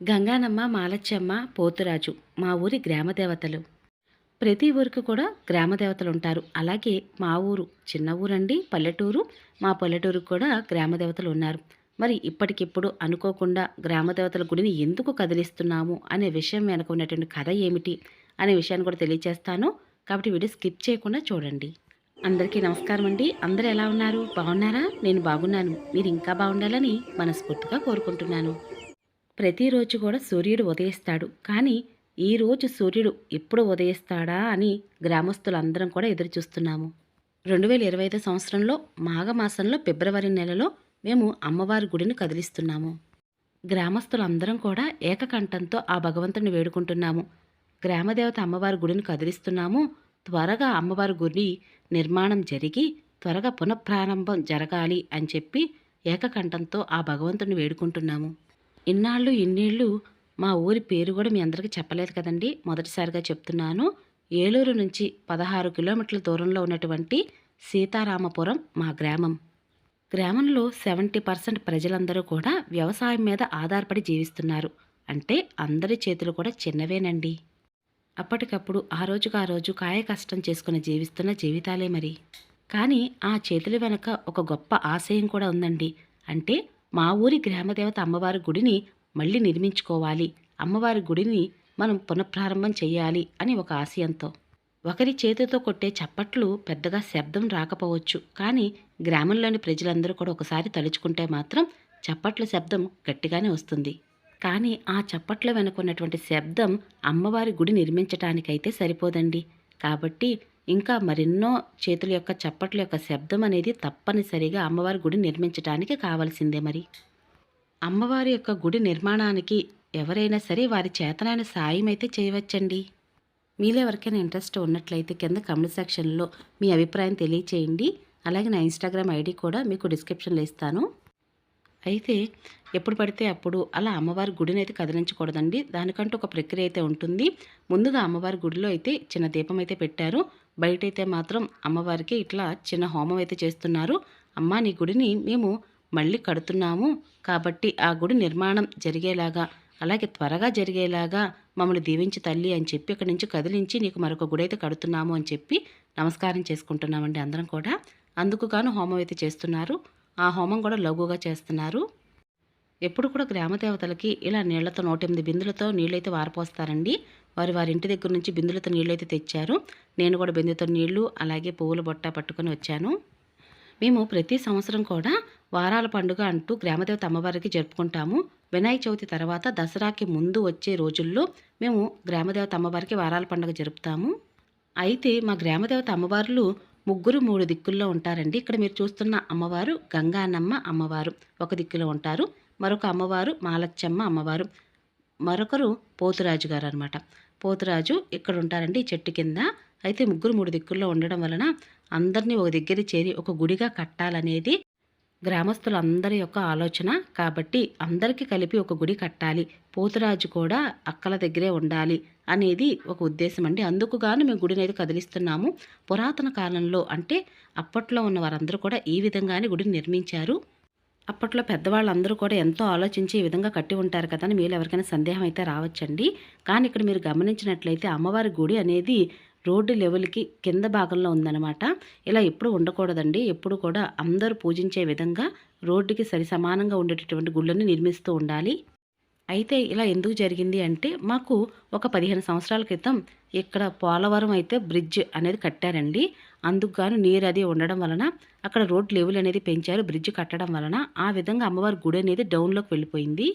గంగానమ్మ మాలచ్చమ్మ పోతురాజు మా ఊరి గ్రామ దేవతలు ప్రతి ఊరికి కూడా గ్రామ దేవతలు ఉంటారు అలాగే మా ఊరు చిన్న ఊరండి పల్లెటూరు. మా పల్లెటూరుకు కూడా గ్రామ దేవతలు ఉన్నారు మరి ఇప్పటికిప్పుడు అనుకోకుండా గ్రామ దేవతల గుడిని ఎందుకు కదిలిస్తున్నాము అనే విషయం వెనక ఉన్నటువంటి కథ ఏమిటి అనే విషయాన్ని కూడా తెలియజేస్తాను కాబట్టి వీడియో స్కిప్ చేయకుండా చూడండి. అందరికీ నమస్కారం అండి. అందరూ ఎలా ఉన్నారు? బాగున్నారా? నేను బాగున్నాను. మీరు ఇంకా బాగుండాలని మనస్ఫూర్తిగా కోరుకుంటున్నాను. ప్రతిరోజు కూడా సూర్యుడు ఉదయిస్తాడు. కానీ ఈరోజు సూర్యుడు ఎప్పుడు ఉదయిస్తాడా అని గ్రామస్తులందరం కూడా ఎదురు చూస్తున్నాము. రెండు వేల ఇరవై ఐదు సంవత్సరంలో మాఘమాసంలో ఫిబ్రవరి నెలలో మేము అమ్మవారి గుడిని కదిలిస్తున్నాము. గ్రామస్తులందరం కూడా ఏకకంఠంతో ఆ భగవంతుని వేడుకుంటున్నాము. గ్రామదేవత అమ్మవారి గుడిని కదిలిస్తున్నాము. త్వరగా అమ్మవారి గుడి నిర్మాణం జరిగి త్వరగా పునఃప్రారంభం జరగాలి అని చెప్పి ఏకకంఠంతో ఆ భగవంతుని వేడుకుంటున్నాము. ఇన్నాళ్ళు ఇన్నేళ్ళు మా ఊరి పేరు కూడా మీ అందరికీ చెప్పలేదు కదండి. మొదటిసారిగా చెప్తున్నాను. ఏలూరు నుంచి పదహారు కిలోమీటర్ల దూరంలో ఉన్నటువంటి సీతారామపురం మా గ్రామం. గ్రామంలో సెవెంటీ పర్సెంట్ ప్రజలందరూ కూడా వ్యవసాయం మీద ఆధారపడి జీవిస్తున్నారు. అంటే అందరి చేతులు కూడా చిన్నవేనండి. అప్పటికప్పుడు ఆ రోజుకు ఆ రోజు కాయ కష్టం చేసుకుని జీవిస్తున్న జీవితాలే మరి. కానీ ఆ చేతుల వెనక ఒక గొప్ప ఆశయం కూడా ఉందండి. అంటే మా ఊరి గ్రామదేవత అమ్మవారి గుడిని మళ్ళీ నిర్మించుకోవాలి. అమ్మవారి గుడిని మనం పునఃప్రారంభం చేయాలి అని ఒక ఆశయంతో. ఒకరి చేతితో కొట్టే చప్పట్లు పెద్దగా శబ్దం రాకపోవచ్చు. కానీ గ్రామంలోని ప్రజలందరూ కూడా ఒకసారి తలుచుకుంటే మాత్రం చప్పట్ల శబ్దం గట్టిగానే వస్తుంది. కానీ ఆ చప్పట్ల వెనుకున్నటువంటి శబ్దం అమ్మవారి గుడి నిర్మించటానికైతే సరిపోదండి. కాబట్టి ఇంకా మరెన్నో చేతుల యొక్క చప్పట్ల యొక్క శబ్దం అనేది తప్పనిసరిగా అమ్మవారి గుడి నిర్మించడానికి కావాల్సిందే మరి. అమ్మవారి యొక్క గుడి నిర్మాణానికి ఎవరైనా సరే వారి చేతనైన సాయం అయితే చేయవచ్చండి. మీలో ఎవరికైనా ఇంట్రెస్ట్ ఉన్నట్లయితే కింద కమెంట్ సెక్షన్లో మీ అభిప్రాయం తెలియచేయండి. అలాగే నా ఇన్స్టాగ్రామ్ ఐడి కూడా మీకు డిస్క్రిప్షన్లో ఇస్తాను. అయితే ఎప్పుడు పడితే అప్పుడు అలా అమ్మవారి గుడిని అయితే కదిలించకూడదండి. దానికంటూ ఒక ప్రక్రియ అయితే ఉంటుంది. ముందుగా అమ్మవారి గుడిలో అయితే చిన్న దీపం అయితే పెట్టారు. బయటైతే మాత్రం అమ్మవారికి ఇట్లా చిన్న హోమం అయితే చేస్తున్నారు. అమ్మ నీ గుడిని మేము మళ్ళీ కడుతున్నాము. కాబట్టి ఆ గుడి నిర్మాణం జరిగేలాగా అలాగే త్వరగా జరిగేలాగా మమ్మల్ని దీవించి తల్లి అని చెప్పి అక్కడి నుంచి కదిలించి నీకు మరొక గుడి అయితే కడుతున్నాము అని చెప్పి నమస్కారం చేసుకుంటున్నామండి అందరం కూడా. అందుకు గాను హోమం అయితే చేస్తున్నారు. ఆ హోమం కూడా లఘువుగా చేస్తున్నారు. ఎప్పుడు కూడా గ్రామ దేవతలకి ఇలా నీళ్ళతో నూట ఎనిమిది బిందులతో నీళ్ళైతే వారపోస్తారండి. వారు వారి ఇంటి దగ్గర నుంచి బిందులతో నీళ్ళు అయితే తెచ్చారు. నేను కూడా బిందుతో నీళ్ళు అలాగే పువ్వుల బొట్ట పట్టుకొని వచ్చాను. మేము ప్రతి సంవత్సరం కూడా వారాల పండుగ అంటూ గ్రామదేవత అమ్మవారికి జరుపుకుంటాము. వినాయక చవితి తర్వాత దసరాకి ముందు వచ్చే రోజుల్లో మేము గ్రామదేవత అమ్మవారికి వారాల పండుగ జరుపుతాము. అయితే మా గ్రామదేవత అమ్మవార్లు ముగ్గురు మూడు దిక్కుల్లో ఉంటారండి. ఇక్కడ మీరు చూస్తున్న అమ్మవారు గంగానమ్మ అమ్మవారు. ఒక దిక్కులో ఉంటారు. మరొక అమ్మవారు మాలచ్చమ్మ అమ్మవారు. మరొకరు పోతురాజు గారు అనమాట పోతురాజు ఇక్కడ ఉంటారండి చెట్టు కింద. అయితే ముగ్గురు మూడు దిక్కుల్లో ఉండడం వలన అందరినీ ఒక దగ్గర చేరి ఒక గుడిగా కట్టాలనేది గ్రామస్తులందరి యొక్క ఆలోచన. కాబట్టి అందరికీ కలిపి ఒక గుడి కట్టాలి. పోతురాజు కూడా అక్కల దగ్గరే ఉండాలి అనేది ఒక ఉద్దేశం అండి. అందుకుగాను మేము గుడిని అయితే కదిలిస్తున్నాము. పురాతన కాలంలో అంటే అప్పట్లో ఉన్న వారందరూ కూడా ఈ విధంగానే గుడిని నిర్మించారు. అప్పట్లో పెద్దవాళ్ళందరూ కూడా ఎంతో ఆలోచించి ఈ విధంగా కట్టి ఉంటారు కదా అని మీరు ఎవరికైనా సందేహం అయితే రావచ్చండి. కానీ ఇక్కడ మీరు గమనించినట్లయితే అమ్మవారి గుడి అనేది రోడ్డు లెవెల్కి కింద భాగంలో ఉందన్నమాట. ఇలా ఎప్పుడు ఉండకూడదండి. ఎప్పుడు కూడా అందరూ పూజించే విధంగా రోడ్డుకి సరి సమానంగా ఉండేటటువంటి గుళ్ళని నిర్మిస్తూ ఉండాలి. అయితే ఇలా ఎందుకు జరిగింది అంటే మాకు ఒక పదిహేను సంవత్సరాల క్రితం ఇక్కడ పోలవరం అయితే బ్రిడ్జ్ అనేది కట్టారండి. అందుకు గాను నీరు అది ఉండడం వలన అక్కడ రోడ్ లెవెల్ అనేది పెంచారు బ్రిడ్జ్ కట్టడం వలన. ఆ విధంగా అమ్మవారి గుడి అనేది డౌన్లోకి వెళ్ళిపోయింది.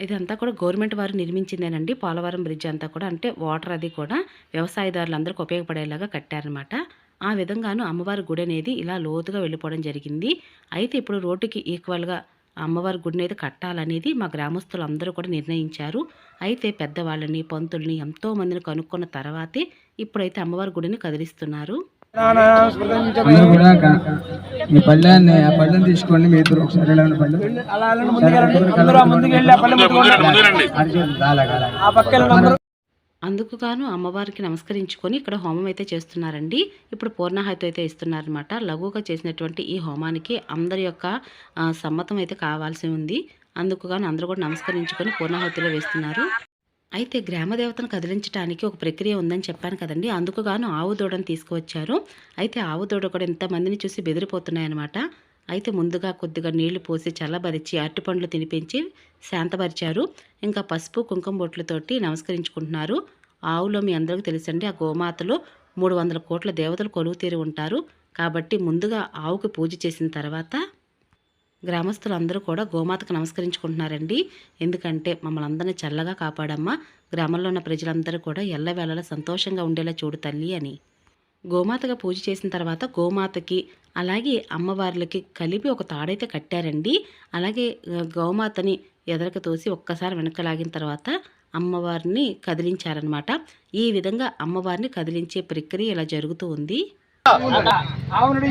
ఇదంతా కూడా గవర్నమెంట్ వారు నిర్మించిందేనండి. పోలవరం బ్రిడ్జ్ అంతా కూడా అంటే వాటర్ అది కూడా వ్యవసాయదారులందరికీ ఉపయోగపడేలాగా కట్టారనమాట ఆ విధంగాను అమ్మవారి గుడి అనేది ఇలా లోతుగా వెళ్ళిపోవడం జరిగింది. అయితే ఇప్పుడు రోడ్డుకి ఈక్వల్గా అమ్మవారి గుడిని అయితే కట్టాలనేది మా గ్రామస్తులు అందరూ కూడా నిర్ణయించారు. అయితే పెద్దవాళ్ళని పంతుల్ని ఎంతో మందిని కనుక్కున్న తర్వాతే ఇప్పుడైతే అమ్మవారి గుడిని కదిలిస్తున్నారు. అందరూ కూడా క- ఈ పళ్ళాన్ని ఆ పళ్ళని తీసుకోండి మీ ఇద్దరు ఒకసారి పళ్ళు. అలాగే, అలాగే. అందుకు గాను అమ్మవారికి నమస్కరించుకొని ఇక్కడ హోమం అయితే చేస్తున్నారండి. ఇప్పుడు పూర్ణాహతి అయితే ఇస్తున్నారనమాట లఘువుగా చేసినటువంటి ఈ హోమానికి అందరి యొక్క సమ్మతం అయితే కావాల్సి ఉంది. అందుకు గాను అందరూ కూడా నమస్కరించుకొని పూర్ణాహుతిలో వేస్తున్నారు. అయితే గ్రామ దేవతను కదిలించడానికి ఒక ప్రక్రియ ఉందని చెప్పాను కదండి. అందుకు గాను ఆవు దూడను తీసుకువచ్చారు. అయితే ఆవు దూడ కూడా ఎంతమందిని చూసి బెదిరిపోతున్నాయన్నమాట. అయితే ముందుగా కొద్దిగా నీళ్ళు పోసి చల్లబరిచి అరటిపండ్లు తినిపించి శాంతపరిచారు. ఇంకా పసుపు కుంకుమ బొట్లతోటి నమస్కరించుకుంటున్నారు. ఆవులో మీ అందరికీ తెలుసండి ఆ గోమాతలో మూడు వందల కోట్ల దేవతలు కొలువు తీరి ఉంటారు. కాబట్టి ముందుగా ఆవుకి పూజ చేసిన తర్వాత గ్రామస్తులు అందరూ కూడా గోమాతకు నమస్కరించుకుంటున్నారండి. ఎందుకంటే మమ్మల్ని అందరినీ చల్లగా కాపాడమ్మా గ్రామంలో ఉన్న ప్రజలందరూ కూడా ఎల్లవేళలా సంతోషంగా ఉండేలా చూడు తల్లి అని. గోమాతగా పూజ చేసిన తర్వాత గోమాతకి అలాగే అమ్మవార్లకి కలిపి ఒక తాడైతే కట్టారండి. అలాగే గోమాతని ఎదరకు తోసి ఒక్కసారి వెనక్కి లాగిన తర్వాత అమ్మవారిని కదిలించారనమాట ఈ విధంగా అమ్మవారిని కదిలించే ప్రక్రియ ఇలా జరుగుతూ ఉంది. ఆవునుడు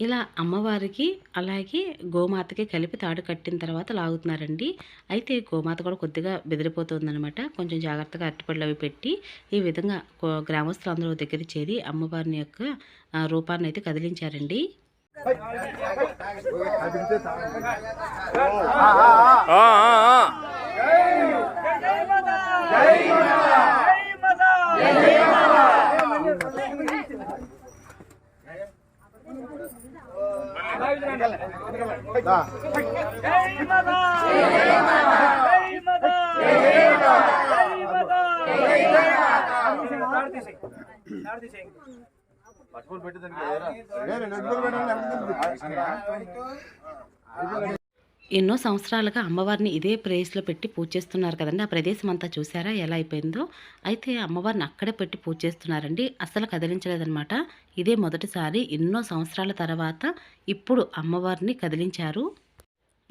ఇలా అమ్మవారికి అలాగే గోమాతకి కలిపి తాడు కట్టిన తర్వాత లాగుతున్నారండి. అయితే గోమాత కూడా కొద్దిగా బెదిరిపోతుందనమాట కొంచెం జాగ్రత్తగా అరటిపళ్ళు అవి పెట్టి ఈ విధంగా గ్రామస్తులందరూ దగ్గర చేరి అమ్మవారిని యొక్క ఆ, రూపాన్ని అయితే కదిలించారండి. పట్టుకోలు పెట్టేదానికి ఎన్నో సంవత్సరాలుగా అమ్మవారిని ఇదే ప్లేస్లో పెట్టి పూజ చేస్తున్నారు కదండి. ఆ ప్రదేశం అంతా చూసారా? ఎలా అయిపోయిందో? అయితే అమ్మవారిని అక్కడే పెట్టి పూజ చేస్తున్నారండి. అసలు కదిలించలేదన్నమాట. ఇదే మొదటిసారి ఎన్నో సంవత్సరాల తర్వాత ఇప్పుడు అమ్మవారిని కదిలించారు.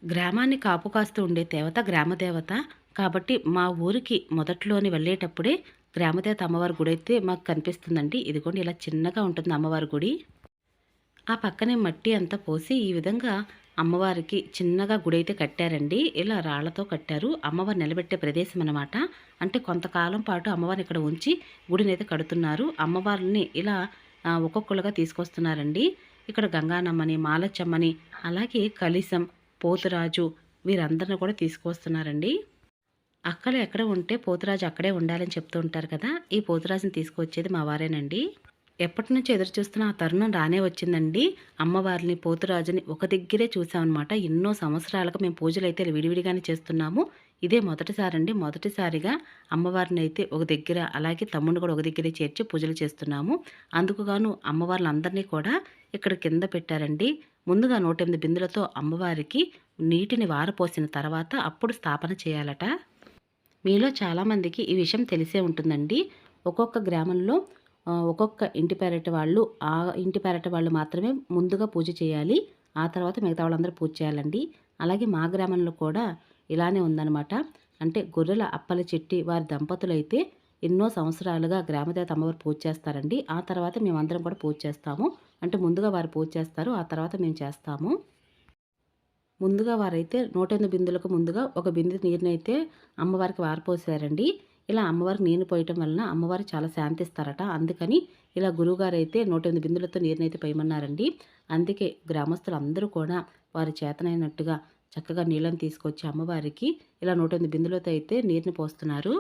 గ్రామాన్ని కాపు కాస్తూ ఉండే దేవత గ్రామదేవత. కాబట్టి మా ఊరికి మొదట్లోని వెళ్ళేటప్పుడే గ్రామదేవత అమ్మవారి గుడి అయితే మాకు కనిపిస్తుందండి. ఇదిగోండి ఇలా చిన్నగా ఉంటుంది అమ్మవారి గుడి. ఆ పక్కనే మట్టి అంతా పోసి ఈ విధంగా అమ్మవారికి చిన్నగా గుడి అయితే కట్టారండి. ఇలా రాళ్ళతో కట్టారు. అమ్మవారు నిలబెట్టే ప్రదేశం అన్నమాట. అంటే కొంతకాలం పాటు అమ్మవారిని ఇక్కడ ఉంచి గుడిని అయితే కడుతున్నారు. అమ్మవారిని ఇలా ఒక్కొక్కరుగా తీసుకొస్తున్నారండి. ఇక్కడ గంగానమ్మని మాలచ్చమ్మని అలాగే కలిసం పోతురాజు వీరందరిని కూడా తీసుకొస్తున్నారండి. అక్కడ ఎక్కడ ఉంటే పోతురాజు అక్కడే ఉండాలని చెప్తూ ఉంటారు కదా. ఈ పోతురాజుని తీసుకొచ్చేది మా వారేనండి. ఎప్పటి నుంచో ఎదురు చూస్తున్న ఆ తరుణం రానే వచ్చిందండి. అమ్మవారిని పోతురాజుని ఒక దగ్గరే చూసామన్నమాట. ఎన్నో సంవత్సరాలకు మేము పూజలు అయితే విడివిడిగానే చేస్తున్నాము. ఇదే మొదటిసారి అండి మొదటిసారిగా అమ్మవారిని అయితే ఒక దగ్గర అలాగే తమ్ముడిని కూడా ఒక దగ్గరే చేర్చి పూజలు చేస్తున్నాము. అందుకుగాను అమ్మవార్లందరినీ కూడా ఇక్కడ కింద పెట్టారండి. ముందుగా నూట ఎనిమిది బిందులతో అమ్మవారికి నీటిని వారపోసిన తర్వాత అప్పుడు స్థాపన చేయాలట. మీలో చాలామందికి ఈ విషయం తెలిసే ఉంటుందండి. ఒక్కొక్క గ్రామంలో ఒక్కొక్క ఇంటి పెరటి వాళ్ళు ఆ ఇంటి పెరటి వాళ్ళు మాత్రమే ముందుగా పూజ చేయాలి. ఆ తర్వాత మిగతా వాళ్ళందరూ పూజ చేయాలండి. అలాగే మా గ్రామంలో కూడా ఇలానే ఉందన్నమాట. అంటే గొర్రెల అప్పల చెట్టి వారి దంపతులు అయితే ఎన్నో సంవత్సరాలుగా గ్రామదేవత అమ్మవారు పూజ చేస్తారండి. ఆ తర్వాత మేమందరం కూడా పూజ చేస్తాము. అంటే ముందుగా వారు పూజ చేస్తారు. ఆ తర్వాత మేము చేస్తాము. ముందుగా వారైతే నూట ఎనిమిది బిందులకు ముందుగా ఒక బిందు నీరునైతే అమ్మవారికి వారిపోసారండి ఇలా అమ్మవారికి నీరు పోయటం వలన అమ్మవారు చాలా శాంతిస్తారట. అందుకని ఇలా గురువుగారు అయితే నూట ఎనిమిది బిందులతో నీరునైతే పోయమన్నారండి. అందుకే గ్రామస్తులు అందరూ కూడా వారి చేతనైనట్టుగా చక్కగా నీళ్ళని తీసుకొచ్చి అమ్మవారికి ఇలా నూట ఎనిమిది బిందులతో అయితే నీరుని పోస్తున్నారు.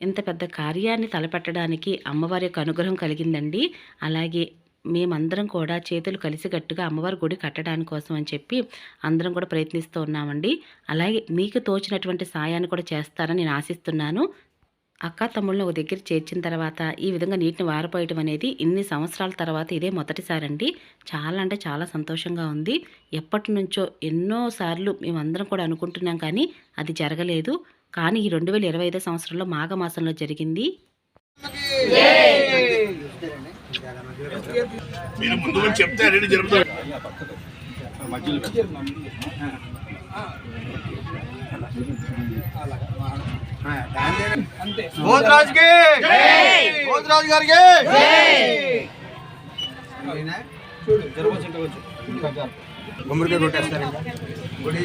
ఇంత పెద్ద కార్యాన్ని తలపెట్టడానికి అమ్మవారి యొక్క అనుగ్రహం కలిగిందండి. అలాగే మేమందరం కూడా చేతులు కలిసికట్టుగా అమ్మవారి గుడి కట్టడానికి కోసం అని చెప్పి అందరం కూడా ప్రయత్నిస్తూ ఉన్నామండి. అలాగే మీకు తోచినటువంటి సాయాన్ని కూడా చేస్తారని నేను ఆశిస్తున్నాను. అక్క తమ్ముళ్ళని ఒక దగ్గర చేర్చిన తర్వాత ఈ విధంగా నీటిని వారపోయటం అనేది ఇన్ని సంవత్సరాల తర్వాత ఇదే మొదటిసారండి. చాలా అంటే చాలా సంతోషంగా ఉంది. ఎప్పటి నుంచో ఎన్నోసార్లు మేమందరం కూడా అనుకుంటున్నాం కానీ అది జరగలేదు. కానీ ఈ రెండు వేల ఇరవై ఐదో సంవత్సరంలో మాఘమాసంలో జరిగింది. మీరు ముందు చెప్తే భోజరాజుకి! భోజరాజు గారికి! గుమ్మడికాయ కొట్టేస్తారు గుడి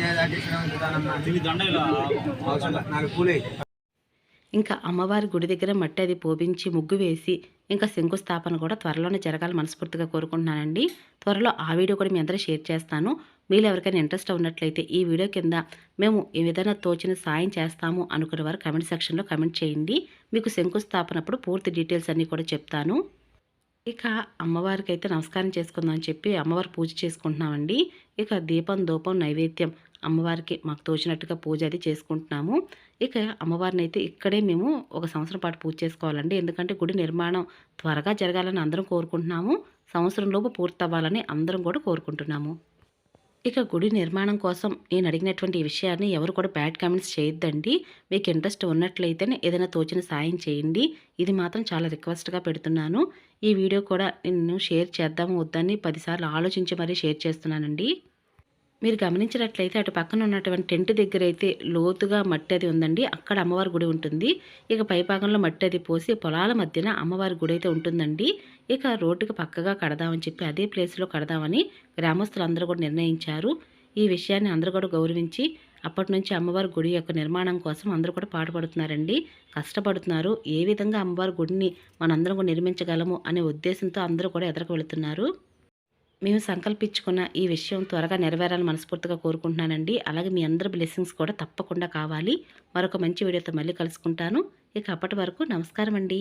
నాలుగు పూలే ఇంకా అమ్మవారి గుడి దగ్గర మట్టి అది పోపించి ముగ్గు వేసి ఇంకా శంకుస్థాపన కూడా త్వరలోనే జరగాలి మనస్ఫూర్తిగా కోరుకుంటున్నానండి. త్వరలో ఆ వీడియో కూడా మీ అందరూ షేర్ చేస్తాను. మీరు ఎవరికైనా ఇంట్రెస్ట్ ఉన్నట్లయితే ఈ వీడియో కింద మేము ఏ విధంగా తోచిన సాయం చేస్తాము అనుకునే వారు కమెంట్ సెక్షన్లో కమెంట్ చేయండి. మీకు శంకుస్థాపనప్పుడు పూర్తి డీటెయిల్స్ అన్నీ కూడా చెప్తాను. ఇక అమ్మవారికి అయితే నమస్కారం చేసుకుందాం అని చెప్పి అమ్మవారు పూజ చేసుకుంటున్నామండి. ఇక దీపం ధూపం నైవేద్యం అమ్మవారికి మాకు తోచినట్టుగా పూజ అది చేసుకుంటున్నాము. ఇక అమ్మవారిని అయితే ఇక్కడే మేము ఒక సంవత్సరం పాటు పూజ చేసుకోవాలండి. ఎందుకంటే గుడి నిర్మాణం త్వరగా జరగాలని అందరం కోరుకుంటున్నాము. సంవత్సరంలోపు పూర్తవ్వాలని అందరం కూడా కోరుకుంటున్నాము. ఇక గుడి నిర్మాణం కోసం నేను అడిగినటువంటి విషయాన్ని ఎవరు కూడా బ్యాడ్ కామెంట్స్ చేయొద్దండి. మీకు ఇంట్రెస్ట్ ఉన్నట్లయితేనే ఏదైనా తోచిన సాయం చేయండి. ఇది మాత్రం చాలా రిక్వెస్ట్గా పెడుతున్నాను. ఈ వీడియో కూడా నేను షేర్ చేద్దాము వద్దని పదిసార్లు ఆలోచించి మరీ షేర్ చేస్తున్నానండి. మీరు గమనించినట్లయితే అటు పక్కన ఉన్నటువంటి టెంట్ దగ్గర అయితే లోతుగా మట్టి అది ఉందండి. అక్కడ అమ్మవారి గుడి ఉంటుంది. ఇక పైభాగంలో మట్టి అది పోసి పొలాల మధ్యన అమ్మవారి గుడి అయితే ఉంటుందండి. ఇక రోడ్డుకి పక్కగా కడదామని చెప్పి అదే ప్లేస్లో కడదామని గ్రామస్తులు అందరూ కూడా నిర్ణయించారు. ఈ విషయాన్ని అందరూ కూడా గౌరవించి అప్పటి నుంచి అమ్మవారి గుడి యొక్క నిర్మాణం కోసం అందరూ కూడా పాటుపడుతున్నారండి. కష్టపడుతున్నారు. ఏ విధంగా అమ్మవారి గుడిని మనందరం కూడా నిర్మించగలము అనే ఉద్దేశంతో అందరూ కూడా ఎదరకు వెళుతున్నారు. మేము సంకల్పించుకున్న ఈ విషయం త్వరగా నెరవేరాలని మనస్ఫూర్తిగా కోరుకుంటున్నానండి. అలాగే మీ అందరి బ్లెస్సింగ్స్ కూడా తప్పకుండా కావాలి. మరొక మంచి వీడియోతో మళ్ళీ కలుసుకుంటాను. ఇక అప్పటి వరకు నమస్కారం అండి